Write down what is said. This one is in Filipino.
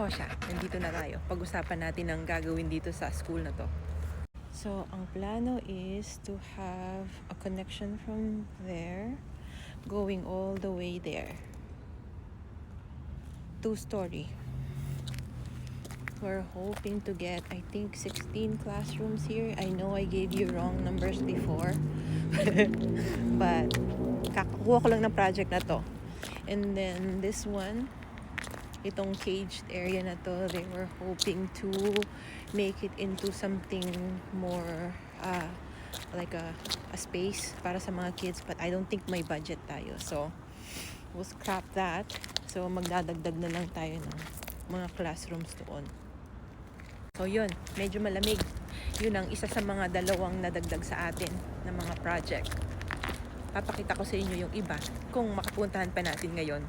Oh siya, nandito na tayo. Pag-usapan natin ang gagawin dito sa school na to. So, ang plano is to have a connection from there going all the way there. Two-story. We're hoping to get, I think, 16 classrooms here. I know I gave you wrong numbers before. But, kakakuha ko lang ng project na to. And then, this one, itong caged area na to, they were hoping to make it into something more uh, like a, a space para sa mga kids. But I don't think may budget tayo. So, we'll scrap that. So, magdadagdag na lang tayo ng mga classrooms doon. So, yun. Medyo malamig. Yun ang isa sa mga dalawang nadagdag sa atin na mga project. Papakita ko sa inyo yung iba kung makapuntahan pa natin ngayon.